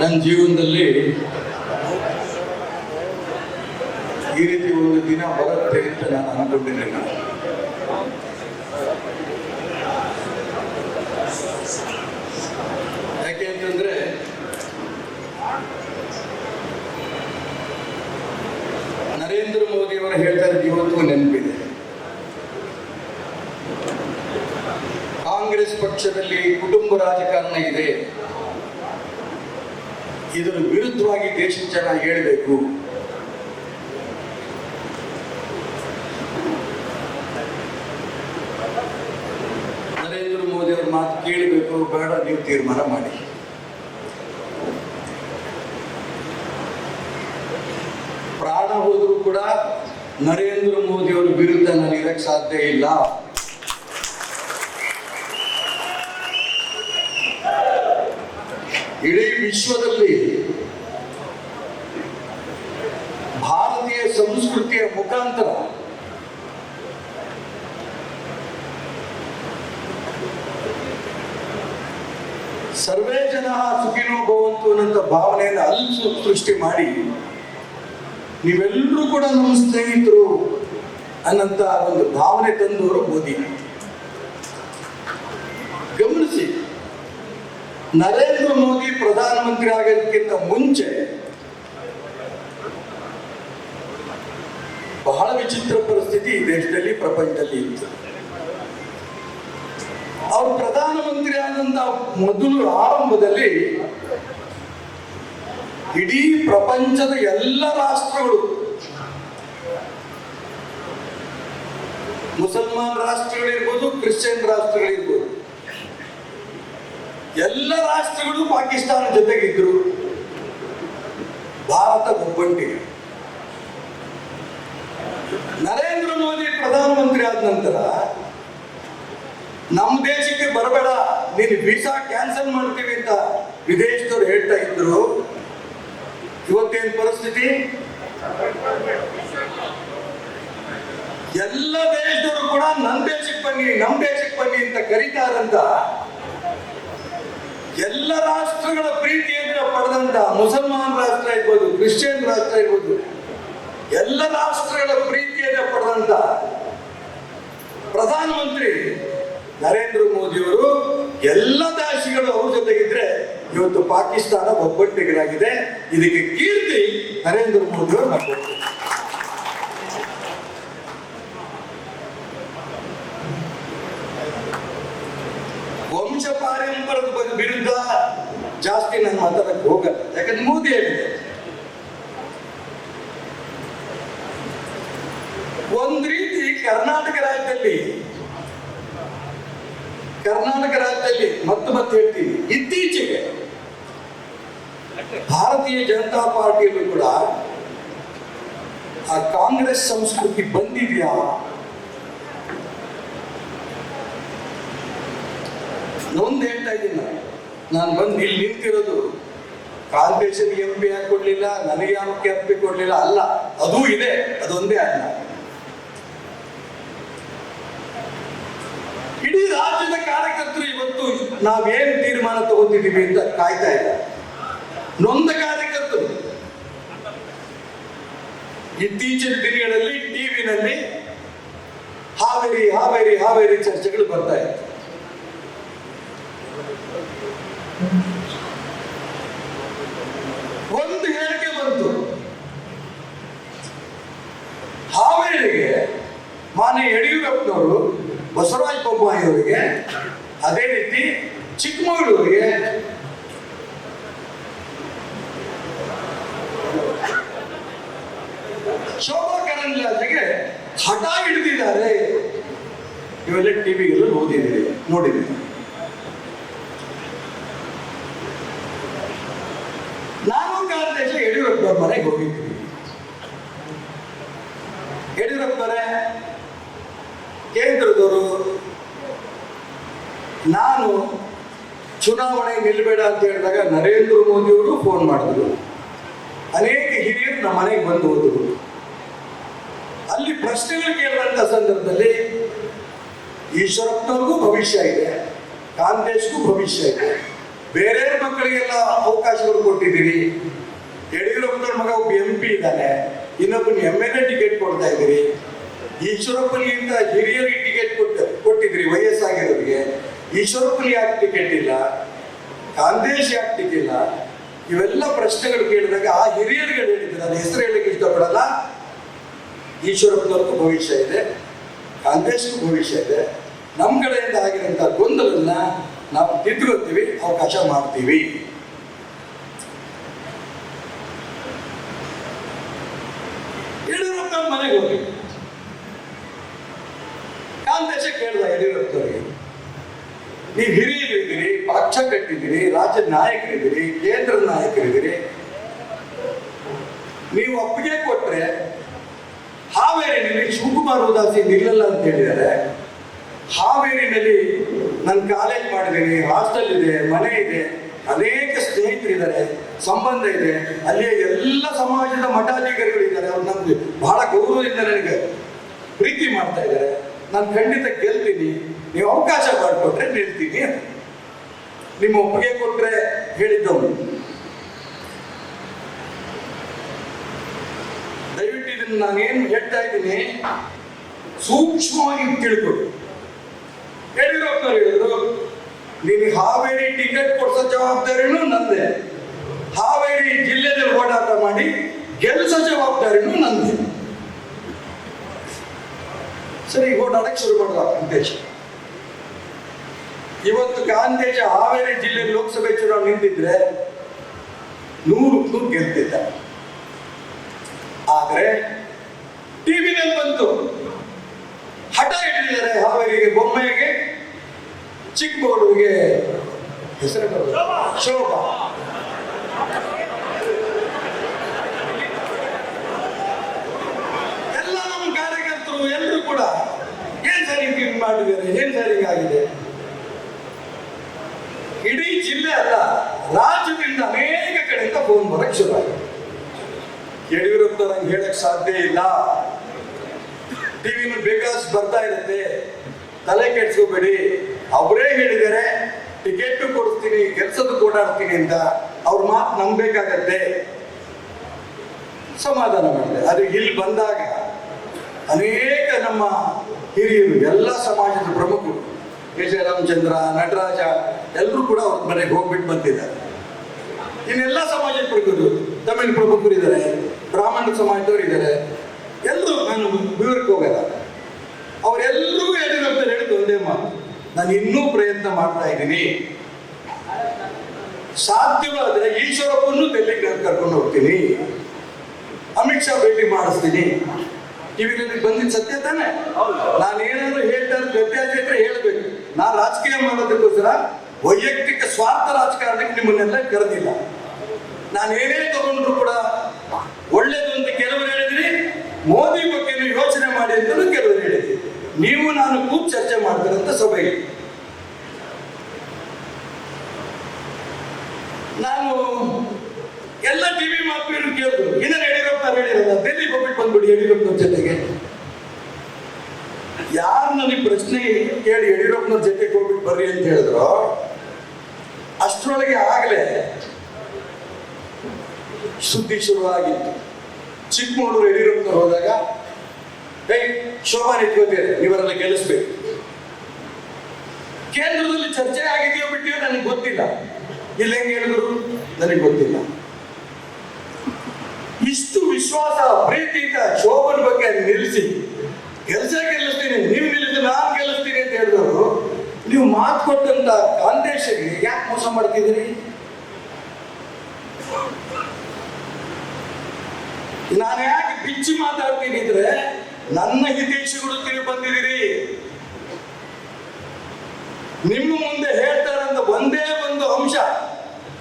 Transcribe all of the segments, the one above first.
ನನ್ನ ಜೀವನದಲ್ಲಿ ಈ ರೀತಿ ಒಂದು ದಿನ ಬರುತ್ತೆ ಅಂತ ನಾನು ಅನ್ಕೊಂಡಿರಲಿಲ್ಲ ಯಾಕೆ ಅಂತಂದ್ರೆ, ನರೇಂದ್ರ ಮೋದಿ ಅವರು ಹೇಳ್ತಾ ಇವತ್ತು ನೆನಪಿದೆ. ಕಾಂಗ್ರೆಸ್ ಪಕ್ಷದಲ್ಲಿ ಕುಟುಂಬ ರಾಜಕಾರಣ ಇದೆ. ಇದರ ವಿರುದ್ಧವಾಗಿ ದೇಶದ ಜನ ಹೇಳಬೇಕು. ನರೇಂದ್ರ ಮೋದಿ ಅವ್ರ ಮಾತು ಕೇಳಬೇಕು, ಬೇಡ ನೀವು ತೀರ್ಮಾನ ಮಾಡಿ. ಪ್ರಾಣ ಹೋದರೂ ಕೂಡ ನರೇಂದ್ರ ಮೋದಿ ಅವರ ವಿರುದ್ಧ ನಾನು ಇರಕ್ಕೆ ಸಾಧ್ಯ ಇಲ್ಲ. ಇಡೀ ವಿಶ್ವದಲ್ಲಿ ಭಾರತೀಯ ಸಂಸ್ಕೃತಿಯ ಮುಖಾಂತರ ಸರ್ವೇ ಜನ ಸುಖಿನೋ ಭವಂತು ಅನ್ನಂತ ಭಾವನೆಯನ್ನು ಅಲ್ಲಿ ಸೃಷ್ಟಿ ಮಾಡಿ ನೀವೆಲ್ಲರೂ ಕೂಡ ನಮ್ಮ ಸ್ನೇಹಿತರು ಅನ್ನಂತ ಒಂದು ಭಾವನೆ ತಂದವರು ಮೋದಿ ನರೇಂದ್ರ ಮೋದಿ ಪ್ರಧಾನಮಂತ್ರಿ ಆಗೋದಕ್ಕಿಂತ ಮುಂಚೆ ಬಹಳ ವಿಚಿತ್ರ ಪರಿಸ್ಥಿತಿ ದೇಶದಲ್ಲಿ, ಪ್ರಪಂಚದಲ್ಲಿ ಇತ್ತು. ಅವರು ಪ್ರಧಾನಮಂತ್ರಿ ಆದಂತ ಮೊದಲು ಆರಂಭದಲ್ಲಿ ಇಡೀ ಪ್ರಪಂಚದ ಎಲ್ಲ ರಾಷ್ಟ್ರಗಳು, ಮುಸಲ್ಮಾನ್ ರಾಷ್ಟ್ರಗಳಿರ್ಬೋದು, ಕ್ರಿಶ್ಚಿಯನ್ ರಾಷ್ಟ್ರಗಳಿರ್ಬೋದು ಎಲ್ಲ ರಾಷ್ಟ್ರಗಳು ಪಾಕಿಸ್ತಾನ ಜೊತೆಗಿದ್ರು. ಭಾರತ ಒಬ್ಬಂಟಿಗೆ ನರೇಂದ್ರ ಮೋದಿ ಪ್ರಧಾನಮಂತ್ರಿ ಆದ ನಂತರ ನಮ್ಮ ದೇಶಕ್ಕೆ ಬರಬೇಡ, ನೀನು ವೀಸಾ ಕ್ಯಾನ್ಸಲ್ ಮಾಡ್ತೀವಿ ಅಂತ ವಿದೇಶದವ್ರು ಹೇಳ್ತಾ ಇದ್ರು. ಇವತ್ತೇನ್ ಪರಿಸ್ಥಿತಿ? ಎಲ್ಲ ದೇಶದವರು ಕೂಡ ನಮ್ಮ ದೇಶಕ್ಕೆ ಬನ್ನಿ ನಮ್ಮ ದೇಶಕ್ಕೆ ಬನ್ನಿ ಅಂತ ಕರೀತಾರಂತ ಎಲ್ಲ ರಾಷ್ಟ್ರಗಳ ಪ್ರೀತಿಯನ್ನು ಪಡೆದಂತ ಮುಸಲ್ಮಾನ್ ರಾಷ್ಟ್ರ ಇರ್ಬೋದು ಕ್ರಿಶ್ಚಿಯನ್ ರಾಷ್ಟ್ರ ಇರ್ಬೋದು ಎಲ್ಲ ರಾಷ್ಟ್ರಗಳ ಪ್ರೀತಿಯನ್ನು ಪಡೆದಂತ ಪ್ರಧಾನಮಂತ್ರಿ ನರೇಂದ್ರ ಮೋದಿಯವರು ಎಲ್ಲ ದೇಶಗಳು ಅವ್ರ ಜೊತೆಗಿದ್ರೆ ಇವತ್ತು ಪಾಕಿಸ್ತಾನ ಒಬ್ಬಟ್ಟಿಗರಾಗಿದೆ ಇದಕ್ಕೆ ಕೀರ್ತಿ ನರೇಂದ್ರ ಮೋದಿಯವರು ನಾವು ಕೊಡ್ತೀವಿ. ವಂಶ ಪಾರಂಪರದ ಬಗ್ಗೆ ವಿರುದ್ಧ ಜಾಸ್ತಿ ನಾನು ಮಾತಾಡಕ್ಕೆ ಹೋಗಲ್ಲ ಯಾಕಂದ್ರೆ ಮೋದಿ ಹೇಳಿದೆ ಒಂದ್ ರೀತಿ ಕರ್ನಾಟಕ ರಾಜ್ಯದಲ್ಲಿ ಕರ್ನಾಟಕ ರಾಜ್ಯದಲ್ಲಿ ಮತ್ತೆ ಮತ್ತೆ ಹೇಳ್ತೀನಿ ಇತ್ತೀಚೆಗೆ ಭಾರತೀಯ ಜನತಾ ಪಾರ್ಟಿಯಲ್ಲೂ ಕೂಡ ಆ ಕಾಂಗ್ರೆಸ್ ಸಂಸ್ಕೃತಿ ಬಂದಿದೆಯಾ ನೊಂದು ಹೇಳ್ತಾ ಇದ್ದೀನಿ ನಾನು ನಾನು ಬಂದು ಇಲ್ಲಿ ನಿಂತಿರೋದು ಕಾಂಗ್ರೆಸ್ಗೆ ಎಂ ಪಿ ಯಾಕೆ ಕೊಡ್ಲಿಲ್ಲ ನನಗೆ ಯಾಕೆ ಎಂ ಪಿ ಕೊಡ್ಲಿಲ್ಲ, ಅಲ್ಲ, ಅದೂ ಇದೆ, ಅದೊಂದೇ ಅಲ್ಲ. ಇಡೀ ರಾಜ್ಯದ ಕಾರ್ಯಕರ್ತರು ಇವತ್ತು ನಾವೇನು ತೀರ್ಮಾನ ತಗೋತಿದ್ದೀವಿ ಅಂತ ಕಾಯ್ತಾ ಇಲ್ಲ. ನೊಂದ ಕಾರ್ಯಕರ್ತರು. ಇತ್ತೀಚಿನ ದಿನಗಳಲ್ಲಿ ಟಿವಿನಲ್ಲಿ ಹಾವೇರಿ ಹಾವೇರಿ ಹಾವೇರಿ ಚರ್ಚೆಗಳು ಬರ್ತಾ ಇತ್ತು. ಒಂದು ಹೇಳಿಕೆ ಬಂತು. ಹಾವೇರಿಗೆ ಮಾನ್ಯ ಯಡಿಯೂರಪ್ಪನವರು, ಬಸವರಾಜ ಬೊಮ್ಮಾಯಿ ಅವರಿಗೆ ಅದೇ ರೀತಿ ಚಿಕ್ಕಮಗಳೂರಿಗೆ ಶೋಭಾ ಕರಂದ್ಲಾಜೆಗೆ ಹಠ ಹಿಡಿದಿದ್ದಾರೆ. ಇವೆಲ್ಲ ಟಿವಿಗೆಲ್ಲ ನೋಡಿದ್ದೀವಿ ನೋಡಿದ್ದೀರಿ ನಾನು ಕಾರ್ಯದರ್ಶಿ ಯಡಿಯೂರಪ್ಪನವ್ರ ಮನೆಗೆ ಹೋಗಿದ್ದೀನಿ ಯಡಿಯೂರಪ್ಪರೇ ಕೇಂದ್ರದವರು ನಾನು ಚುನಾವಣೆ ನಿಲ್ಬೇಡ ಅಂತ ಹೇಳಿದಾಗ ನರೇಂದ್ರ ಮೋದಿ ಅವರು ಫೋನ್ ಮಾಡಿದ್ರು ಅನೇಕ ಹಿರಿಯರು ನಮ್ಮ ಮನೆಗೆ ಬಂದು ಹೋದರು ಅಲ್ಲಿ ಪ್ರಶ್ನೆಗಳು ಕೇಳುವಂತ ಸಂದರ್ಭದಲ್ಲಿ ಈಶ್ವರಪ್ಪನವ್ರಿಗೂ ಭವಿಷ್ಯ ಇದೆ. ಬೇರೆ ಮಕ್ಕಳಿಗೆಲ್ಲ ಅವಕಾಶಗಳು ಕೊಟ್ಟಿದ್ದೀರಿ. ಯಡಿಯೂರಪ್ಪನವ್ರ ಮಗ ಒಬ್ಬ ಎಂ ಪಿ ಇದ್ದಾನೆ. ಇನ್ನೊಬ್ಬನ ಎಂ ಎಲ್ ಎ ಟಿಕೆಟ್ ಕೊಡ್ತಾ ಇದ್ದೀರಿ. ಈಶ್ವರಪ್ಪನಿಗಿಂತ ಹಿರಿಯರಿಗೆ ಟಿಕೆಟ್ ಕೊಟ್ಟು ಕೊಟ್ಟಿದ್ರಿ ವಯಸ್ಸಾಗಿರೋರಿಗೆ ಈಶ್ವರಪ್ಪನಿಗೆ ಯಾಕೆ ಟಿಕೆಟ್ ಇಲ್ಲ? ಕಾಂಗ್ರೆಸ್ ಯಾಕೆ ಟಿಕೆಟ್ ಇಲ್ಲ? ಇವೆಲ್ಲ ಪ್ರಶ್ನೆಗಳು ಕೇಳಿದಾಗ ಆ ಹಿರಿಯರಿಗೆ ಹೇಳಿದ್ರು ನಾನು ಹೆಸರು ಹೇಳಕ್ಕೆ ಇಷ್ಟಪಡಲ್ಲ. ಈಶ್ವರಪ್ಪನವ್ರಿಗೂ ಭವಿಷ್ಯ ಇದೆ. ಕಾಂಗ್ರೆಸ್ಗೂ ಭವಿಷ್ಯ ಇದೆ. ನಮ್ಮ ಕಡೆಯಿಂದ ಆಗಿರೋಂಥ ಗೊಂದಲನ್ನ ನಾವು ತಿದ್ದುಕೊಳ್ತೀವಿ ಅವಕಾಶ ಮಾಡ್ತೀವಿ. ಯಡಿಯೂರಪ್ಪ ಮನೆಗೆ ಹೋಗಿ. ಕಾಂಗ್ರೆಸ್ ಕೇಳಿದ, ಯಡಿಯೂರಪ್ಪನವರಿಗೆ, ನೀವು ಹಿರಿಯರಿದ್ದೀರಿ ಪಕ್ಷ ಕಟ್ಟಿದ್ದೀರಿ ರಾಜ್ಯ ನಾಯಕರಿದ್ದೀರಿ, ಕೇಂದ್ರ ನಾಯಕರಿದ್ದೀರಿ. ನೀವು ಒಪ್ಪಿಗೆ ಕೊಟ್ರೆ ಹಾವೇರಿನಲ್ಲಿ ಶಿವಕುಮಾರ್ ಉದಾಸಿ ನಿಲ್ಲಲ್ಲ ಅಂತ ಹೇಳಿದ್ದಾರೆ. ಹಾವೇರಿನಲ್ಲಿ ನಾನು ಕಾಲೇಜ್ ಮಾಡಿದ್ದೀನಿ ಹಾಸ್ಟೆಲ್ ಇದೆ, ಮನೆ ಇದೆ. ಅನೇಕ ಸ್ನೇಹಿತರಿದ್ದಾರೆ, ಸಂಬಂಧ ಇದೆ. ಅಲ್ಲಿಯ ಎಲ್ಲ ಸಮಾಜದ ಮಠಾಧಿಕಾರಿಗಳಿದ್ದಾರೆ ಅವ್ರು ನಮ್ಗೆ ಬಹಳ ಗೌರವದಿಂದ ನನಗೆ ಪ್ರೀತಿ ಮಾಡ್ತಾ ಇದ್ದಾರೆ. ನಾನು ಖಂಡಿತ ಗೆಲ್ತೀನಿ. ನೀವು ಅವಕಾಶ ಮಾಡಿಕೊಟ್ರೆ ನಿಲ್ತೀನಿ. ನಿಮ್ಮ ಒಪ್ಪಿಗೆ ಕೊಟ್ರೆ ಹೇಳಿದ್ದವನು ದಯವಿಟ್ಟು ಇದನ್ನು ನಾನೇನು ಹೇಳ್ತಾ ಇದ್ದೀನಿ, ಸೂಕ್ಷ್ಮವಾಗಿ ತಿಳ್ಕೊಡು ಯಡಿಯೂರಪ್ಪನವ್ರು ಹೇಳಿದ್ರು ಹಾವೇರಿ ಟಿಕೆಟ್ ಕೊಡಿಸೋ ಜವಾಬ್ದಾರಿನೂ ನಂದೆ. ಹಾವೇರಿ ಜಿಲ್ಲೆದಲ್ಲಿ ಓಡಾಟ ಮಾಡಿ ಗೆಲ್ಲಿಸೋ ಜವಾಬ್ದಾರಿನೂ ನಂದೆ. ಸರಿ ಓಡಾಡಕ್ಕೆ ಶುರು ಮಾಡುವ ಕಾಂತೇಶ? ಇವತ್ತು ಕಾಂತೇಶ ಹಾವೇರಿ ಜಿಲ್ಲೆ ಲೋಕಸಭೆ ಚುನಾವಣೆ ನಿಂತಿದ್ರೆ ನೂರು ಗೆದ್ದಿದ್ದ ಆದ್ರೆ ಟಿವಿನಲ್ಲಿ ಬಂತು. ಹಠ ಹಿಡಿದಿದ್ದಾರೆ. ಹಾವೇರಿಗೆ ಬೊಮ್ಮೆಗೆ ಚಿಕ್ಕಮಗಳೂರಿಗೆ ಹೆಸರು ಶೋಭ. ಶೋಭಾ. ಎಲ್ಲ ನಮ್ಮ ಕಾರ್ಯಕರ್ತರು ಎಲ್ಲರೂ ಕೂಡ ಏನ್ ಸರಿ ಮಾಡಿದ್ದಾರೆ? ಏನ್ ಸರಿಗಾಗಿದೆ ಇಡೀ ಜಿಲ್ಲೆ ಅಲ್ಲ ರಾಜ್ಯದಿಂದ ಅನೇಕ ಕಡೆಯಿಂದ ಫೋನ್ ಬರಕ್ ಶುರು ಆಗಿದೆ. ಯಡಿಯೂರಪ್ಪ ನಂಗೆ ಹೇಳಕ್ ಸಾಧ್ಯ ಇಲ್ಲ. ತಲೆ ಕೆಡ್ಸ್ಕೋಬೇಡಿ. ಅವರೇ ಹೇಳಿದ್ದಾರೆ, ಟಿಕೆಟ್ ಕೊಡಿಸ್ತೀನಿ ಕೆಲಸದ ಓಡಾಡ್ತೀನಿ ಅಂತ ಅವ್ರ ಮಾತು ನಂಬೇಕಾಗತ್ತೆ ಸಮಾಧಾನ ಮಾಡಿದೆ. ಅದು ಇಲ್ಲಿ ಬಂದಾಗ ಅನೇಕ ನಮ್ಮ ಹಿರಿಯರು, ಎಲ್ಲ ಸಮಾಜದ ಪ್ರಮುಖರು, ಕೆ ರಾಮಚಂದ್ರ, ನಟರಾಜ ಎಲ್ಲರೂ ಕೂಡ ಅವ್ರ ಮನೆಗೆ ಹೋಗ್ಬಿಟ್ಟು ಬಂದಿದ್ದಾರೆ. ಇನ್ನೆಲ್ಲ ಸಮಾಜದ ಪ್ರಮುಖರು, ತಮಿಳು ಪ್ರಮುಖರು ಇದ್ದಾರೆ ಬ್ರಾಹ್ಮಣ ಸಮಾಜದವರು ಇದ್ದಾರೆ ಎಲ್ಲರೂ ನಾನು ವಿವರಕ್ಕೆ ಹೋಗಲ್ಲ. ಅವರೆಲ್ಲರೂ ಹೇಳಿದಂತ ಹೇಳಿದ್ದು ಒಂದೇ ಮಾತು ನಾನು ಇನ್ನೂ ಪ್ರಯತ್ನ ಮಾಡ್ತಾ ಇದ್ದೀನಿ. ಸಾಧ್ಯವಾದರೆ ಈಶ್ವರಪ್ಪನ್ನು ಡೆಲ್ಲಿಗೆ ಕರ್ಕೊಂಡು ಹೋಗ್ತೀನಿ. ಅಮಿತ್ ಶಾ ಭೇಟಿ ಮಾಡಿಸ್ತೀನಿ. ಟಿವಿನಲ್ಲಿ ಬಂದಿದ್ದ ಸತ್ಯ ತಾನೆ? ನಾನು ಏನಾದ್ರು ಹೇಳ್ತಾ ವ್ಯತ್ಯಾಸ ಇದ್ರೆ ಹೇಳ್ಬೇಕು. ನಾನು ರಾಜಕೀಯ ಮಾಡೋದಕ್ಕೋಸ್ಕರ ವೈಯಕ್ತಿಕ ಸ್ವಾರ್ಥ ರಾಜಕಾರಣಕ್ಕೆ ನಿಮ್ಮನ್ನೆಲ್ಲ ಕರೆದಿಲ್ಲ. ನಾನು ಏನೇ ತಗೊಂಡ್ರು ಕೂಡ ಒಳ್ಳೇದು ಅಂತ ಕೆಲವರು ಹೇಳಿದ್ರಿ ಮೋದಿ ಬಗ್ಗೆ ಯೋಚನೆ ಮಾಡಿ ಅಂತಲೂ ಕೆಲವರು ಹೇಳಿದ್ರಿ. ನೀವು ನಾನು ಕೂತ್ ಚರ್ಚೆ ಮಾಡ್ತೀರಂತ ಸಭೆ. ನಾನು ಎಲ್ಲ ಟಿವಿ ಮಾಪಿಯರು ಕೇಳಿದ್ರು ಇದನ್ನ ಯಡಿಯೂರಪ್ಪ ಹೇಳಿರಲ್ಲ ಡೆಲ್ಲಿಗೆ ಹೋಗ್ಬಿಟ್ಟು ಬಂದ್ಬಿಡಿ ಯಡಿಯೂರಪ್ಪನ ಜೊತೆಗೆ. ಯಾರು ನನಗೆ ಪ್ರಶ್ನೆ ಕೇಳಿ ಯಡಿಯೂರಪ್ಪನ ಜೊತೆಗೆ ಹೋಗ್ಬಿಟ್ಟು ಬರ್ರಿ ಅಂತ ಹೇಳಿದ್ರು, ಅಷ್ಟರೊಳಗೆ ಆಗಲೇ ಸುದ್ದಿ ಶುರುವಾಗಿತ್ತು. ಚಿಕ್ಕಮಗಳೂರು ಯಡಿಯೂರಪ್ಪನವ್ರು ಹೋದಾಗ ಏಯ್ ಶೋಭಾನ್ ನಿಂತ್ಕೋತೀರಿ ನೀವರೆಲ್ಲ ಗೆಲ್ಲಿಸ್ಬೇಕು. ಕೇಂದ್ರದಲ್ಲಿ ಚರ್ಚೆ ಆಗಿದೆಯೋ ಬಿಟ್ಟಿಯೋ ನನಗೆ ಗೊತ್ತಿಲ್ಲ. ಇಲ್ಲಿ ಹೆಂಗೆ ಹೇಳಿದ್ರು ನನಗೆ ಗೊತ್ತಿಲ್ಲ. ಇಷ್ಟು ವಿಶ್ವಾಸ ಪ್ರೀತಿಯಿಂದ ಶೋಭನ ಬಗ್ಗೆ ನಿಲ್ಲಿಸಿ ಕೆಲಸ ಗೆಲ್ಲಿಸ್ತೀನಿ, ನೀವು ನಿಲ್ಲಿಸಿ, ನಾನು ಗೆಲ್ಲಿಸ್ತೀನಿ ಅಂತ ಹೇಳಿದವರು, ನೀವು ಮಾತು ಕೊಟ್ಟಂತ ಕಾಂತೇಶಿಗೆ ಯಾಕೆ ಮೋಸ ಮಾಡ್ತಿದ್ರಿ ನಾನು ಯಾಕೆ ಬಿಚ್ಚಿ ಮಾತಾಡ್ತೀನಿ ಅಂದ್ರೆ ನನ್ನ ಹಿತೈಷಿಗಳು ತಿಳಿ ಬಂದಿದ್ದೀರಿ. ನಿಮ್ಮ ಮುಂದೆ ಹೇಳ್ತಾರಂತ ಒಂದೇ ಒಂದು ಅಂಶ.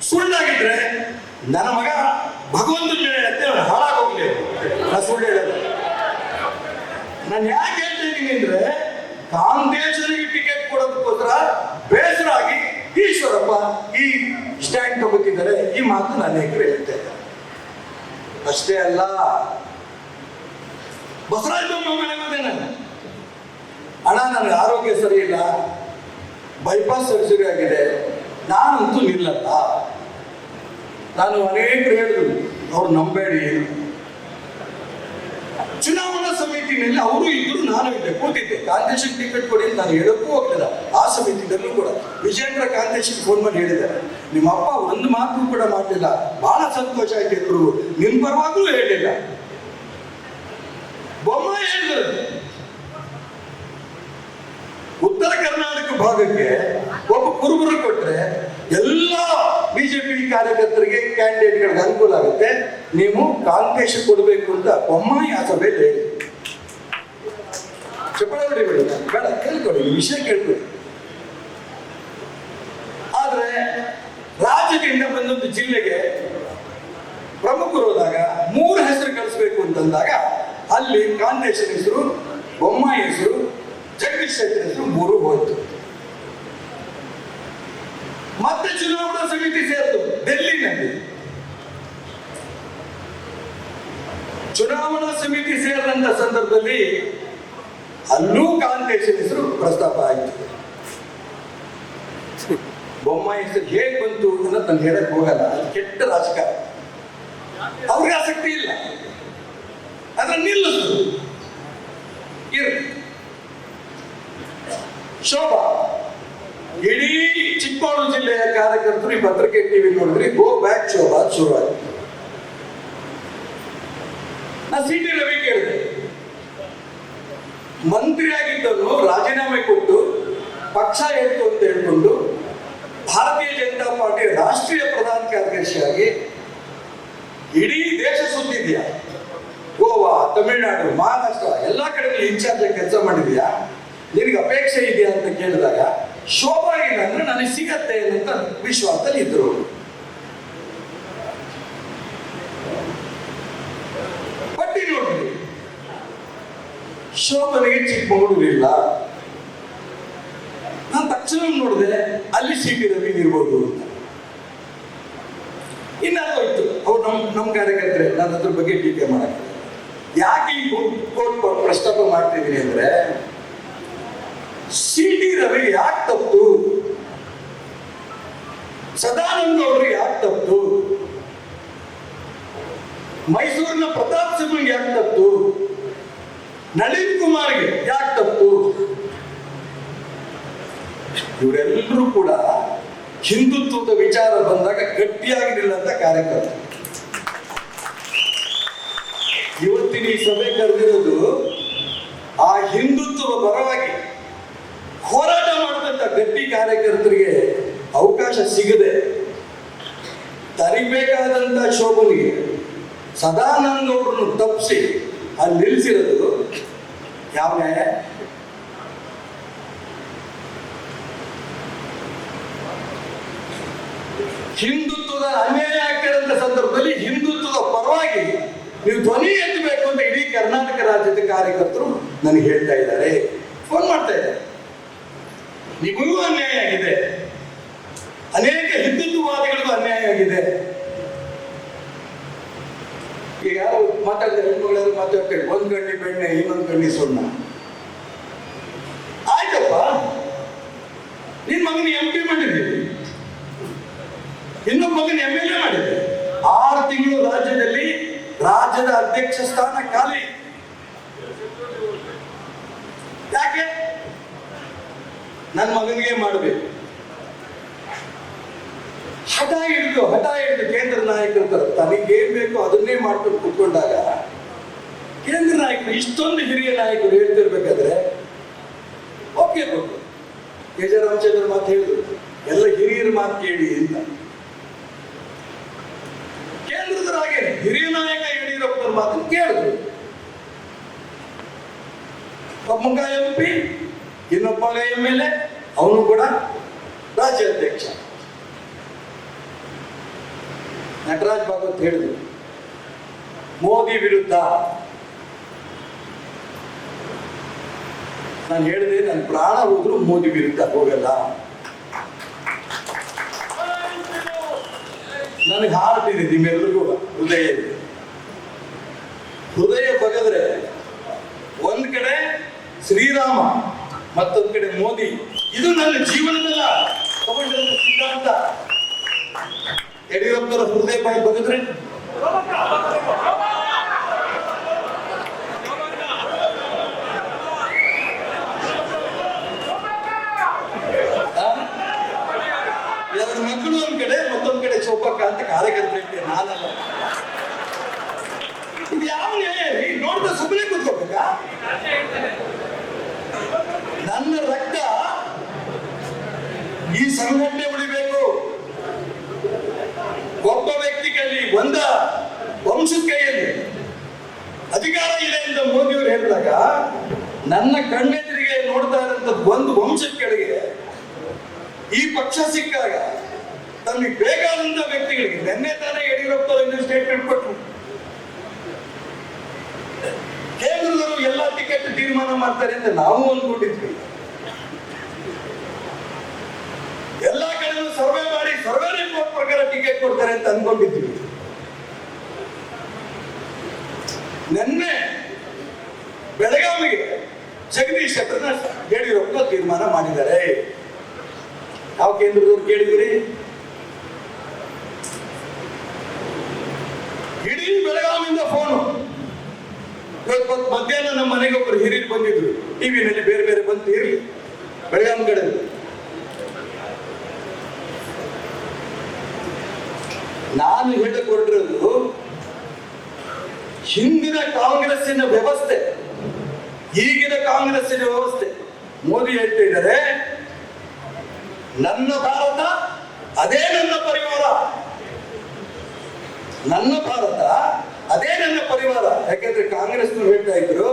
ಸುಳ್ಳಾಗಿದ್ರೆ ನನ್ನ ಮಗ ಭಗವಂತ ಮೇಲೆ ಎತ್ತೆ ಹಾಳಾಗೋಗ್ಲಿ ನಾ ಸುಳ್ಳು ಹೇಳೋದು. ನಾನು ಯಾಕೆ ಹೇಳ್ತಾ ಇದ್ದೀನಿ ಅಂದ್ರೆ ಕಾಂಗ್ರೆಸ್ನಿಗೆ ಟಿಕೆಟ್ ಕೊಡೋದಕ್ಕೋಸ್ಕರ ಬೇಸರ ಆಗಿ ಈಶ್ವರಪ್ಪ ಈ ಸ್ಟ್ಯಾಂಡ್ ತಗೋತಿದ್ದಾರೆ. ಈ ಮಾತು ನಾನು ಅನೇಕರು ಹೇಳ್ತೇನೆ ಅಷ್ಟೇ ಅಲ್ಲ ಬಸವರಾಜ ಮನೆ ಅಣ್ಣ, ನನಗೆ ಆರೋಗ್ಯ ಸರಿ ಇಲ್ಲ. ಬೈಪಾಸ್ ಸರ್ಜರಿ ಆಗಿದೆ. ನಾನಂತೂ ನಿಲ್ಲಲ್ಲ. ನಾನು ಅನೇಕರು ಹೇಳಿದ್ರು, ಅವ್ರು ನಂಬೇಡಿ. ಚುನಾವಣಾ ಸಮಿತಿನಲ್ಲಿ ಅವರು ಇದ್ರು ನಾನು ಇದ್ದೆ, ಕೂತಿದ್ದೆ. ಕಾಂತೇಶನ್ ಟಿಕೆಟ್ ಕೊಡಿ ಅಂತ ನಾನು ಹೇಳಕ್ಕೂ ಹೋಗ್ಲಿಲ್ಲ. ಆ ಸಮಿತಿದಲ್ಲೂ ಕೂಡ. ವಿಜೇಂದ್ರ ಕಾಂತೇಶನ್ ಫೋನ್ ಮಾಡಿ ಹೇಳಿದ್ದಾರೆ ನಿಮ್ಮ ಅಪ್ಪ ಒಂದು ಮಾತು ಕೂಡ ಮಾಡಲಿಲ್ಲ. ಬಹಳ ಸಂತೋಷ ಆಯ್ತು ಇದ್ರು ನಿಮ್ ಪರವಾಗ್ಲೂ ಹೇಳಿಲ್ಲ. ಬೊಮ್ಮ ಹೇಳಿದ್ರು ಉತ್ತರ ಕರ್ನಾಟಕ ಭಾಗಕ್ಕೆ ಒಬ್ಬ ಕುರುಬರು ಕೊಟ್ರೆ ಎಲ್ಲ ಬಿಜೆಪಿ ಕಾರ್ಯಕರ್ತರಿಗೆ ಕ್ಯಾಂಡಿಡೇಟ್ಗಳಿಗೆ ಅನುಕೂಲ ಆಗುತ್ತೆ. ನೀವು ಕಾಂಗ್ರೆಸ್ ಕೊಡಬೇಕು ಅಂತ ಬೊಮ್ಮಾಯಿ ಆ ಸಭೆಯಲ್ಲಿ ಹೇಳಿ ಚಪ್ಪಳ ಬೇಡ, ಕೇಳ್ಕೊಳ್ಳಿ, ಈ ವಿಷಯ ಕೇಳ್ಕೊಳ್ಳಿ. ಆದ್ರೆ ರಾಜ್ಯದಿಂದ ಬಂದೊಂದು ಜಿಲ್ಲೆಗೆ ಪ್ರಮುಖರು ಹೋದಾಗ ಮೂರು ಹೆಸರು ಕಳಿಸ್ಬೇಕು ಅಂತಂದಾಗ ಅಲ್ಲಿ ಕಾಂತೇಶನ್ ಹೆಸರು, ಬೊಮ್ಮಾಯಿ ಹೆಸರು ಜಗದೀಶ್ ಶೆಟ್ಟರ್ ಹೆಸರು ಮೂರು ಹೋಯ್ತು. ಮತ್ತೆ ಚುನಾವಣಾ ಸಮಿತಿ ಸೇರಿತು ಡೆಲ್ಲಿನಲ್ಲಿ ಚುನಾವಣಾ ಸಮಿತಿ ಸೇರಿದಂತ ಸಂದರ್ಭದಲ್ಲಿ ಅಲ್ಲೂ ಕಾಂತೇಶನ್ ಹೆಸರು ಪ್ರಸ್ತಾಪ ಆಯಿತು. ಬೊಮ್ಮಾಯಿ ಹೆಸರು ಹೇಗೆ ಬಂತು ಅನ್ನೋದು ನಾನು ಹೇಳಕ್ ಹೋಗಲ್ಲ ಕೆಟ್ಟ ರಾಜಕಾರಣ. ಅವ್ರಿಗೆ ಆಸಕ್ತಿ ಇಲ್ಲ. ಅದ್ರ ನಿಲ್ಲಿಸು ಇರ್ಲಿ ಶೋಭಾ, ಇಡೀ ಚಿಕ್ಕಮಗಳೂರು ಜಿಲ್ಲೆಯ ಕಾರ್ಯಕರ್ತರು ಈ ಪತ್ರಿಕೆ ಟಿವಿ ನೋಡಿದ್ರಿ ಗೋ ಬ್ಯಾಕ್ ಶೋಭಾ, ಶುರುವಾಯಿತು. ನಾ ಸಿ ಟಿ ರವಿ ಕೇಳಿದೆ. ಮಂತ್ರಿ ಆಗಿದ್ದನ್ನು ರಾಜೀನಾಮೆ ಕೊಟ್ಟು ಪಕ್ಷ ಹೇಳ್ತು ಅಂತ ಹೇಳ್ಕೊಂಡು ಭಾರತೀಯ ಜನತಾ ಪಾರ್ಟಿ ರಾಷ್ಟ್ರೀಯ ಪ್ರಧಾನ ಕಾರ್ಯದರ್ಶಿಯಾಗಿ ಇಡೀ ದೇಶ ಸುತ್ತಿದ್ಯಾ ಗೋವಾ, ತಮಿಳುನಾಡು, ಮಹಾರಾಷ್ಟ್ರ, ಎಲ್ಲ ಕಡೆ ಇನ್ಚಾರ್ಜ್ ಕೆಲಸ ಮಾಡಿದ್ಯಾ? ನಿನಗೆ ಅಪೇಕ್ಷೆ ಇದೆಯಾ ಅಂತ ಕೇಳಿದಾಗ, ಶೋಭಾ ಏನಂದ್ರೆ ನನಗೆ ಸಿಗತ್ತೆ ಅಂತ ವಿಶ್ವಾಸದಲ್ಲಿ ಇದ್ರು. ಬಟ್ಟಿ ನೋಡ್ರಿ. ಶೋಭನಿಗೆ ಚಿಕ್ಕಮಗಳೂರು ಇಲ್ಲ. ನಾನು ತಕ್ಷಣ ನೋಡಿದೆ, ಅಲ್ಲಿ ಸಿಟಿ ರವಿ ಇರ್ಬೋದು ಅಂತ. ಇನ್ನಾಗೋಯ್ತು ಅವ್ರು ನಮ್ಮ ನಮ್ ಕಾರ್ಯಕರ್ತರೆ ನಾನು ಅದ್ರ ಬಗ್ಗೆ ಟೀಕೆ ಮಾಡಕ್ಕೆ. ಯಾಕೆ ಈ ಕೋರ್ಟ್ ಪ್ರಸ್ತಾಪ ಮಾಡ್ತಿದ್ದೀನಿ ಅಂದ್ರೆ ಸಿ ಟಿ ರವಿ ಯಾಕೆ ತಪ್ಪು? ಸದಾನಂದ ಅವರು ಯಾಕೆ ತಪ್ಪು? ಮೈಸೂರಿನ ಪ್ರತಾಪ್ ಸಿಂಗ್ ಯಾಕೆ ತಪ್ಪು? ನಳಿನ್ ಕುಮಾರ್ಗೆ ಯಾಕೆ ತಪ್ಪು? ಇವರೆಲ್ಲರೂ ಕೂಡ ಹಿಂದುತ್ವದ ವಿಚಾರ ಬಂದಾಗ ಗಟ್ಟಿಯಾಗಿರಲಿಲ್ಲ ಅಂತ ಕಾರ್ಯಕರ್ತರು ಇವತ್ತಿನ ಈ ಸಭೆ ಕರೆದಿರೋದು ಆ ಹಿಂದುತ್ವದ ಪರವಾಗಿ ಹೋರಾಟ ಮಾಡಿದಂತ ಗಟ್ಟಿ ಕಾರ್ಯಕರ್ತರಿಗೆ ಅವಕಾಶ ಸಿಗದೆ ತರಿಬೇಕಾದಂತ ಶೋಭನಿಗೆ ಸದಾನಂದ ಅವರನ್ನು ತಪ್ಪಿಸಿ ಅಲ್ಲಿ ನಿಲ್ಲಿಸಿರೋದು ಯಾವ ನ್ಯಾಯ ಹಿಂದುತ್ವದ ಅನ್ಯಾಯ ಆಗ್ತಿರೋಂಥ ಸಂದರ್ಭದಲ್ಲಿ ಹಿಂದುತ್ವದ ಪರವಾಗಿ ನೀವು ಧ್ವನಿ ಎತ್ತಬೇಕು ಅಂತ ಇಡೀ ಕರ್ನಾಟಕ ರಾಜ್ಯದ ಕಾರ್ಯಕರ್ತರು ನನಗೆ ಹೇಳ್ತಾ ಇದ್ದಾರೆ. ಫೋನ್ ಮಾಡ್ತಾ ಇದ್ದಾರೆ. ನಿಮಗೂ ಅನ್ಯಾಯ ಆಗಿದೆ. ಅನೇಕ ಹಿಂದುತ್ವವಾದಿಗಳಿಗೂ ಅನ್ಯಾಯ ಆಗಿದೆ. ಈಗ ಯಾರು ಮಾತಾಡ್ತಾರೆ? ಹೆಣ್ಮಗಳಾದ್ರು ಮಾತಾಡ್ತಾರೆ. ಒಂದ್ ಗಂಡಿ ಬೆಣ್ಣೆ, ಇನ್ನೊಂದು ಗಂಡಿ ಸುಣ್ಣ. ಆಯ್ತಪ್ಪ. ನಿನ್ ಮಗನ ಎಂ ಪಿ ಮಾಡಿದ್ದೀವಿ ಇನ್ನೊಬ್ಬ ಮಗನ ಎಂ ಎಲ್ ಎ ಮಾಡಿದೆ ಆರು ತಿಂಗಳು ರಾಜ್ಯದಲ್ಲಿ ರಾಜ್ಯದ ಅಧ್ಯಕ್ಷ ಸ್ಥಾನ ಖಾಲಿ. ಯಾಕೆ? ನನ್ನ ಮಗನಿಗೆ ಮಾಡಬೇಕು. ಹಠ ಹಿಡಿದು ಹಠ ಹಿಡಿದು ಕೇಂದ್ರ ನಾಯಕರು ತನಗೇನ್ ಬೇಕು ಅದನ್ನೇ ಮಾಡ್ಕೊಂಡು ಕುತ್ಕೊಂಡಾಗ ಕೇಂದ್ರ ನಾಯಕರು, ಇಷ್ಟೊಂದು ಹಿರಿಯ ನಾಯಕರು ಹೇಳ್ತಿರ್ಬೇಕಾದ್ರೆ ಓಕೆ ಗೊತ್ತು ಕೆ ರಾಮಚಂದ್ರ ಮಾತು ಹೇಳಿದ್ರು. ಎಲ್ಲ ಹಿರಿಯರ ಮಾತು ಕೇಳಿ ಅಂತ ಕೇಂದ್ರದ ಹಾಗೇನೆ ಹಿರಿಯ ನಾಯಕ ಯಡಿಯೂರಪ್ಪನವ್ರ ಮಾತನ್ನು ಕೇಳಿದ್ರು ಒಬ್ಬ ಮಗ ಎಂ ಪಿ ಇನ್ನೊಬ್ಬ ಎಂ ಎಲ್ ಎ ಅವನು ಕೂಡ ರಾಜ್ಯಾಧ್ಯಕ್ಷ. ನಟರಾಜ್ ಭಾಗವತ್ ಹೇಳಿದ್ರು. ಮೋದಿ ವಿರುದ್ಧ ನಾನು ಹೇಳಿದೆ, ನನ್ನ ಪ್ರಾಣ ಹೋದ್ರು ಮೋದಿ ವಿರುದ್ಧ ಹೋಗಲ್ಲ. ನನಗೆ ಹಾರ್ಟ್ ಇದೆ ನಿಮ್ಮೆಲ್ಲರಿಗೂ ಹೃದಯ ಇದೆ ಹೃದಯ ಬಗದ್ರೆ ಒಂದ್ ಕಡೆ ಶ್ರೀರಾಮ ಮತ್ತೊಂದು ಕಡೆ ಮೋದಿ. ಇದು ನನ್ನ ಜೀವನದಲ್ಲ. ತಗೊಂಡಿರೋ ಸಿದ್ಧಾಂತ. ಯಡಿಯೂರಪ್ಪರ ಹೃದಯ ಬಾಯಿ ಬಗೆದ್ರೆ ಎರಡು ಮಕ್ಕಳು ಒಂದ್ ಕಡೆ, ಮತ್ತೊಂದ್ ಕಡೆ ಚೌಪಕ್ಕ ಅಂತ ಕಾರ್ಯಕರ್ತರಿಗೆ ನಾನಲ್ಲ. ಇದು ಯಾವ ನ್ಯಾಯ? ಸುಮ್ಮನೆ ಕೂತ್ಕೋಬೇಕಾ? ನನ್ನ ರಕ್ತ ಈ ಸಂಘಟನೆ ಉಳಿಬೇಕು. ಒಬ್ಬ ವ್ಯಕ್ತಿ ಕೈಯಲ್ಲಿ ಒಂದ ವಂಶದ ಕೈಯಲ್ಲಿ ಅಧಿಕಾರ ಇದೆ ಅಂತ ಮೋದಿಯವರು ಹೇಳಿದಾಗ, ನನ್ನ ಕಣ್ಣೆದುರಿಗೆ ನೋಡ್ತಾ ಇರುವಂತ ಒಂದು ವಂಶದ ಕೆಳಗೆ ಈ ಪಕ್ಷ ಸಿಕ್ಕಾಗ ತಮಗೆ ಬೇಕಾದಂತ ವ್ಯಕ್ತಿಗಳಿಗೆ ನಿನ್ನೆ ತಾನೇ ಯಡಿಯೂರಪ್ಪ ಎಂದು ಸ್ಟೇಟ್ಮೆಂಟ್ ಕೊಟ್ಟರು ಕೇಂದ್ರದವರು ಎಲ್ಲ ಟಿಕೆಟ್ ತೀರ್ಮಾನ ಮಾಡ್ತಾರೆ ಅಂತ ನಾವು ಅಂದ್ಕೊಂಡಿದ್ವಿ. ಎಲ್ಲ ಕಡೆ ಸರ್ವೆ ಮಾಡಿ, ಸರ್ವೆ ರಿಪೋರ್ಟ್ ಪ್ರಕಾರ ಟಿಕೆಟ್ ಕೊಡ್ತಾರೆ ಅಂತ ಅಂದ್ಕೊಂಡಿದ್ವಿ. ನಿನ್ನೆ ಬೆಳಗಾವಿಗೆ ಜಗದೀಶ್ ಶೆಟ್ಟರ್ನ ಯಡಿಯೂರಪ್ಪ ತೀರ್ಮಾನ ಮಾಡಿದ್ದಾರೆ. ಯಾವ ಕೇಂದ್ರದವ್ರು ಕೇಳಿದಿರಿ ಇಡೀ ಬೆಳಗಾವಿಯಿಂದ ಫೋನು ಮಧ್ಯಾಹ್ನ ನಮ್ಮ ಮನೆಗೆ ಒಬ್ಬರು ಹಿರಿಯರು ಬಂದಿದ್ರು. ಟಿವಿನಲ್ಲಿ ಬೇರೆ ಬೇರೆ ಬಂತು ಇರಲಿ ಬೆಳಗಾವಿ ಕಡೆ ನಾನು ಹೇಳಿಕೊಂಡಿರೋದು ಹಿಂದಿನ ಕಾಂಗ್ರೆಸ್ಸಿನ ವ್ಯವಸ್ಥೆ, ಈಗಿನ ಕಾಂಗ್ರೆಸ್ಸಿನ ವ್ಯವಸ್ಥೆ. ಮೋದಿ ಹೇಳ್ತಿದ್ದಾರೆ, ನನ್ನ ಭಾರತ, ಅದೇ ನನ್ನ ಪರಿವಾರ. ನನ್ನ ಭಾರತ, ಅದೇ ನನ್ನ ಪರಿವಾರ. ಯಾಕೆಂದ್ರೆ ಕಾಂಗ್ರೆಸ್ ಹೇಳ್ತಾ ಇದ್ರು,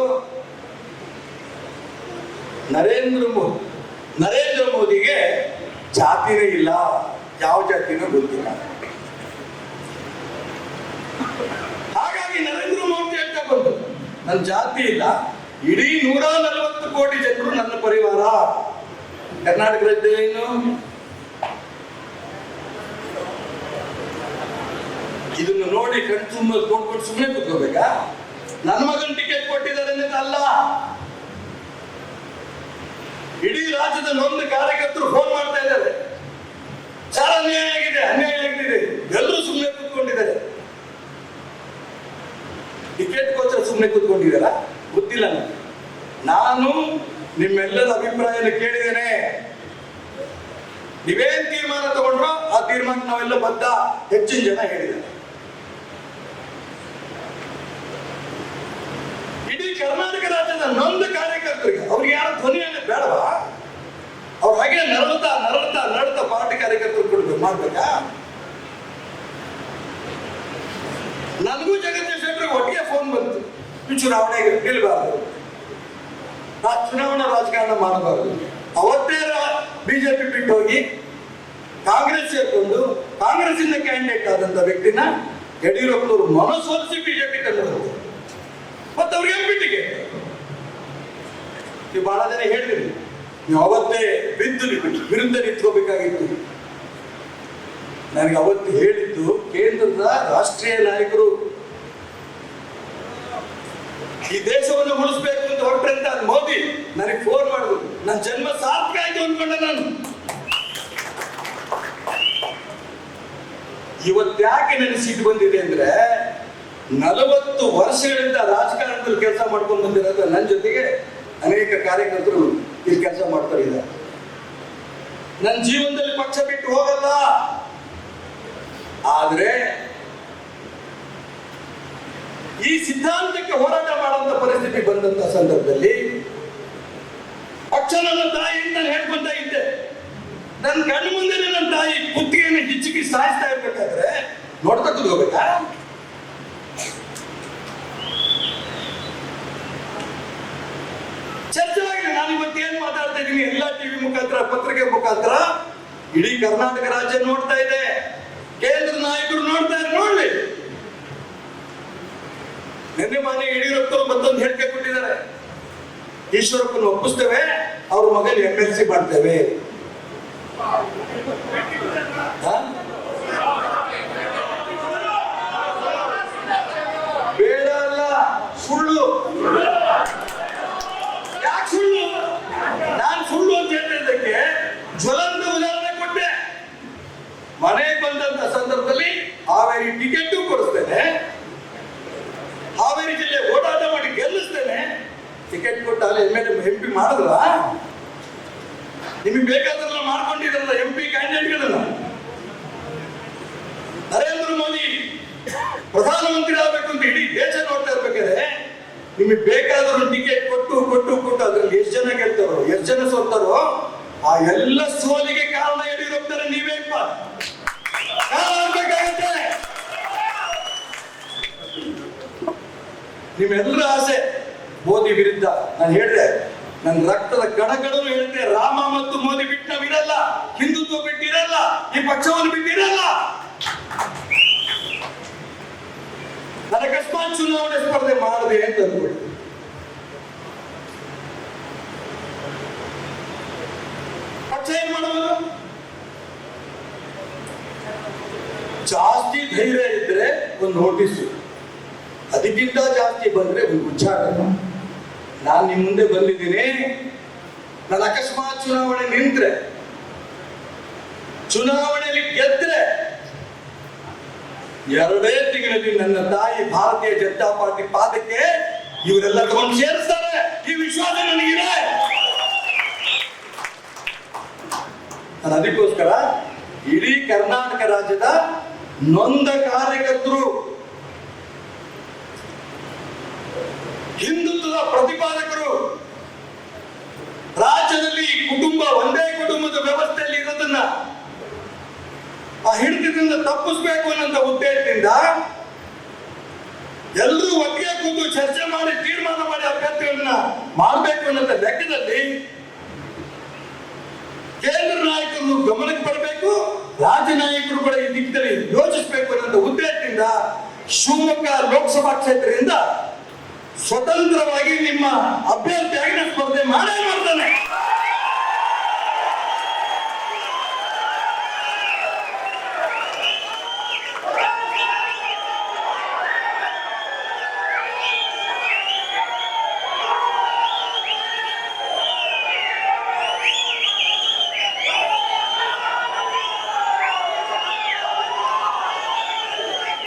ನರೇಂದ್ರ ಮೋದಿ ನರೇಂದ್ರ ಮೋದಿಗೆ ಜಾತಿನೇ ಇಲ್ಲ, ಯಾವ ಜಾತಿನೂ ಗೊತ್ತಿಲ್ಲ ಹಾಗಾಗಿ ನರೇಂದ್ರ ಮೋದಿ ಹೇಳ್ತಾ ಬಂದು ನನ್ನ ಜಾತಿ ಇಲ್ಲ. ಇಡೀ ನೂರ ನಲ್ವತ್ತು ಕೋಟಿ ಜನರು ನನ್ನ ಪರಿವಾರ. ಕರ್ನಾಟಕ ರಾಜ್ಯ ಏನು? ಇದನ್ನು ನೋಡಿ ಕಣ್ ತುಂಬ ನೋಡ್ಕೊಂಡು ಸುಮ್ಮನೆ ಕೂತ್ಕೋಬೇಕಾ? ನನ್ನ ಮಗನ್ ಟಿಕೆಟ್ ಕೊಟ್ಟಿದ್ದಾರೆ ಅಂತ ಅಲ್ಲ. ಇಡೀ ರಾಜ್ಯದ ಒಂದು ಕಾರ್ಯಕರ್ತರು ಫೋನ್ ಮಾಡ್ತಾ ಇದ್ದಾರೆ. ಚಾಲನೆ ಆಗಿದೆ, ಅನ್ಯಾಯ ಆಗಿದೆ. ಎಲ್ಲರೂ ಸುಮ್ಮನೆ ಕೂತ್ಕೊಂಡಿದ್ದಾರೆ. ಟಿಕೆಟ್ ಕೋಚರ್ ಸುಮ್ಮನೆ ಕೂತ್ಕೊಂಡಿದ್ದೀರ ಗೊತ್ತಿಲ್ಲ ನನಗೆ ನಾನು ನಿಮ್ಮೆಲ್ಲರ ಅಭಿಪ್ರಾಯನ ಕೇಳಿದ್ದೇನೆ. ನೀವೇನ್ ತೀರ್ಮಾನ ತಗೊಂಡ್ರೋ ಆ ತೀರ್ಮಾನ ನಾವೆಲ್ಲ ಬದ್ಧ ಹೆಚ್ಚಿನ ಜನ ಹೇಳಿದ್ದಾರೆ. ಇಡೀ ಕರ್ನಾಟಕ ರಾಜ್ಯದ ನೊಂದ ಕಾರ್ಯಕರ್ತರಿಗೆ, ಅವ್ರಿಗೆ ಯಾರು ಧ್ವನಿ ಅನ್ನೋದು ಬೇಡವಾ? ಅವ್ರ ಹಾಗೆ ನರಳುತ್ತಾ ನರಳುತ್ತಾ ನರಳುತ್ತಾ ಪಾರ್ಟಿ ಕಾರ್ಯಕರ್ತರು ಕೊಡ್ಬೇಕು ಮಾಡ್ಬೇಕಾ? ನನಗೂ ಜಗದೀಶ್ ಒಟ್ಟಿಗೆ ಫೋನ್ ಬಂತು. ಚುನಾವಣೆಗೆ ನಿಲ್ಬಾರ್ದು. ಆ ಚುನಾವಣಾ ರಾಜಕಾರಣ ಮಾಡಬಾರ್ದು. ಅವತ್ತೇ ಬಿಜೆಪಿ ಬಿಟ್ಟು ಹೋಗಿ ಕಾಂಗ್ರೆಸ್ ಸೇರ್ಕೊಂಡು ಕಾಂಗ್ರೆಸ್ ಇಂದ ಕ್ಯಾಂಡಿಡೇಟ್ ಆದಂತ ವ್ಯಕ್ತಿನ ಯಡಿಯೂರಪ್ಪನವರು ಮನಸ್ಸೋಲಿಸಿ ಬಿಜೆಪಿ ತಂದರು ಮತ್ತೆ ಅವ್ರಿಗೆ ಬಿಟ್ಟಿಗೆ ನೀವು ಬಹಳ ಜನ ಹೇಳಿದ್ರಿ, ನೀವು ಅವತ್ತೇ ಬಿದ್ದು ವಿರುದ್ಧ ನಿಂತ್ಕೋಬೇಕಾಗಿತ್ತು. ನನಗೆ ಅವತ್ತು ಹೇಳಿದ್ದು ಕೇಂದ್ರದ ರಾಷ್ಟ್ರೀಯ ನಾಯಕರು ಈ ದೇಶವನ್ನು ಉಳಿಸ್ಬೇಕು ಅಂತ ಹೊರಟ್ರಂತ ಮೋದಿ ನನಗೆ ಫೋನ್ ಮಾಡಿದ್ರು ನನ್ನ ಜನ್ಮ ಸಾರ್ಥಕ ಆಯ್ತು ಅನ್ಕೊಂಡೆ ನಾನು. ಇವತ್ತ್ಯಾಕೆ ನನಗೆ ಸಿಟ್ಟು ಬಂದಿದೆ ಅಂದ್ರೆ ನಲವತ್ತು ವರ್ಷಗಳಿಂದ ರಾಜಕಾರಣದಲ್ಲಿ ಕೆಲಸ ಮಾಡ್ಕೊಂಡು ಬಂದಿರೋದು ನನ್ನ ಜೊತೆಗೆ ಅನೇಕ ಕಾರ್ಯಕರ್ತರು ಇಲ್ಲಿ ಕೆಲಸ ಮಾಡ್ತಾ ಇದ್ದಾರೆ. ನನ್ನ ಜೀವನದಲ್ಲಿ ಪಕ್ಷ ಬಿಟ್ಟು ಹೋಗಲ್ಲ. ಆದ್ರೆ ಈ ಸಿದ್ಧಾಂತಕ್ಕೆ ಹೋರಾಟ ಮಾಡುವಂತ ಪರಿಸ್ಥಿತಿ ಬಂದಂತ ಸಂದರ್ಭದಲ್ಲಿ ಅಕ್ಷರ ನನ್ನ ತಾಯಿ ನಾನು ಹೇಳ್ಕೊಂತ ಇದ್ದೆ. ನನ್ನ ಕಣ್ಣು ಮುಂದೆ ನನ್ನ ತಾಯಿ ಕುತ್ತಿಗೆಯನ್ನು ಹಿಚ್ಚಿಗೆ ಸಾಯಿಸ್ತಾ ಇರ್ಬೇಕಾದ್ರೆ ನೋಡ್ತಾ ಹೋಗ್ಬೇಕಾ? ಚರ್ಚೆ ಆಗಿದೆ ನಾನು ಇವತ್ತು ಏನ್ ಮಾತಾಡ್ತಾ ಇದ್ದೀನಿ? ಎಲ್ಲ ಟಿವಿ ಮುಖಾಂತರ, ಪತ್ರಿಕೆ ಮುಖಾಂತರ, ಇಡೀ ಕರ್ನಾಟಕ ರಾಜ್ಯ ನೋಡ್ತಾ ಇದೆ. ಕೇಂದ್ರ ನಾಯಕರು ನೋಡ್ತಾ ಇದ್ದಾರೆ. ನೋಡ್ಲಿ. ನಿನ್ನೆ ಮಾನ್ಯ ಯಡಿಯೂರಪ್ಪರು ಮತ್ತೊಂದು ಹೇಳಿಕೆ ಕೊಟ್ಟಿದ್ದಾರೆ. ಈಶ್ವರಪ್ಪನ ಒಪ್ಪಿಸ್ತೇವೆ ಅವ್ರ ಮಗನ ಎಂ ಎಲ್ ಸಿ ಮಾಡ್ತೇವೆ ಹಾ? ಬೇಡ ಅಲ್ಲ ಸುಳ್ಳು ಯಾಕೆ ಸುಳ್ಳು ನಾನು ಸುಳ್ಳು ಅಂತ ಹೇಳಿದ್ದಕ್ಕೆ ಜ್ವಲಂತ ಉದಾಹರಣೆ ಕೊಟ್ಟೆ ಹಾವೇರಿ ಜಿಲ್ಲೆ ಓಡಾಟ ಮಾಡಿ ಗೆಲ್ಲಿಸ್ತೇನೆ ಟಿಕೆಟ್ ಕೊಟ್ಟು ಅಲ್ಲಿ ಎಂ ಎಲ್ ಎಂ ಪಿ ಮಾಡಿದ್ರ ನಿಮಗೆ ಬೇಕಾದ್ರೆಲ್ಲ ಮಾಡ್ಕೊಂಡಿದ್ರಲ್ಲ ಎಂ ಪಿ ಕ್ಯಾಂಡಿಡೇಟ್ಗಳನ್ನ ನರೇಂದ್ರ ಮೋದಿ ಪ್ರಧಾನಮಂತ್ರಿ ಆಗ್ಬೇಕು ಅಂತ ಇಡೀ ದೇಶ ನೋಡ್ತಾ ಇರ್ಬೇಕಾದ್ರೆ ನಿಮಗೆ ಬೇಕಾದ್ರೂ ಟಿಕೆಟ್ ಕೊಟ್ಟು ಕೊಟ್ಟು ಕೊಟ್ಟು ಅದ್ರಲ್ಲಿ ಎಷ್ಟು ಜನ ಗೆಲ್ತಾರೋ ಎಷ್ಟು ಜನ ಸೋಲ್ತಾರೋ ಆ ಎಲ್ಲ ಸೋಲಿಗೆ ಕಾರಣ ಯಡಿಯೂರಪ್ಪನ ನೀವೇ ನಿಮ್ಮೆಲ್ಲರ ಆಸೆ ಮೋದಿ ವಿರುದ್ಧ. ನಾನು ಹೇಳಿದೆ ನನ್ನ ರಕ್ತದ ಕಣಗಳನ್ನು ಹೇಳಿದೆ, ರಾಮ ಮತ್ತು ಮೋದಿ ಬಿಟ್ಟು ನಾವಿರಲ್ಲ ಹಿಂದುತ್ವ ಬಿಟ್ಟಿರಲ್ಲ, ಈ ಪಕ್ಷವನ್ನು ಬಿಟ್ಟಿರಲ್ಲ. ನನಗೆ ಅಕಸ್ಮಾತ್ ಚುನಾವಣೆ ಸ್ಪರ್ಧೆ ಮಾಡಿದೆ ಅಂತ ಅಂದ್ಬಿಡಿ ಏನ್ ಮಾಡಬಹುದು ಜಾಸ್ತಿ ಧೈರ್ಯ ಇದ್ರೆ ಒಂದು ನೋಟಿಸ್ ಅದಕ್ಕಿಂತ ಜಾಸ್ತಿ ಬಂದ್ರೆ ಒಂದು ಉಚ್ಚಾರ. ನಾನು ನಿಮ್ಮ ಮುಂದೆ ಬಂದಿದ್ದೀನಿ. ನಾನು ಅಕಸ್ಮಾತ್ ಚುನಾವಣೆ ನಿಂತ್ರೆ, ಚುನಾವಣೆಯಲ್ಲಿ ಗೆದ್ರೆ, ಎರಡೇ ತಿಂಗಳಲ್ಲಿ ನನ್ನ ತಾಯಿ ಭಾರತೀಯ ಜನತಾ ಪಾರ್ಟಿ ಪಾದಕ್ಕೆ ಇವರೆಲ್ಲ ತಗೊಂಡು ಸೇರಿಸ್ತಾರೆ. ಈ ವಿಶ್ವಾಸ ನನಗಿದೆ. ನಾನು ಅದಕ್ಕೋಸ್ಕರ ಇಡೀ ಕರ್ನಾಟಕ ರಾಜ್ಯದ ನೊಂದ ಕಾರ್ಯಕರ್ತರು ಹಿಂದುತ್ವದ ಪ್ರತಿಪಾದಕರು, ರಾಜ್ಯದಲ್ಲಿ ಕುಟುಂಬ ಒಂದೇ ಕುಟುಂಬದ ವ್ಯವಸ್ಥೆಯಲ್ಲಿ ಇರೋದನ್ನ ಆ ಹಿಡಿತದಿಂದ ತಪ್ಪಿಸ್ಬೇಕು ಅನ್ನೋ ಉದ್ದೇಶದಿಂದ ಎಲ್ಲರೂ ಒಟ್ಟಿಗೆ ಕೂತು ಚರ್ಚೆ ಮಾಡಿ ತೀರ್ಮಾನ ಮಾಡಿ ಅಭ್ಯರ್ಥಿಗಳನ್ನ ಮಾಡಬೇಕು ಅನ್ನೋ ಲೆಕ್ಕದಲ್ಲಿ ಕೇಂದ್ರ ನಾಯಕರು ಗಮನಕ್ಕೆ ಬರಬೇಕು ರಾಜ್ಯ ನಾಯಕರು ಕೂಡ ಈ ದಿಕ್ಕಿನಲ್ಲಿ ಯೋಚಿಸಬೇಕು ಅನ್ನೋ ಉದ್ದೇಶದಿಂದ ಶಿವಮೊಗ್ಗ ಲೋಕಸಭಾ ಕ್ಷೇತ್ರದಿಂದ ಸ್ವತಂತ್ರವಾಗಿ ನಿಮ್ಮ ಅಭ್ಯರ್ಥಿಯಾಗಿ ನಾನು ಸ್ಪರ್ಧೆ ಮಾಡೇ ಮಾಡ್ತೇನೆ.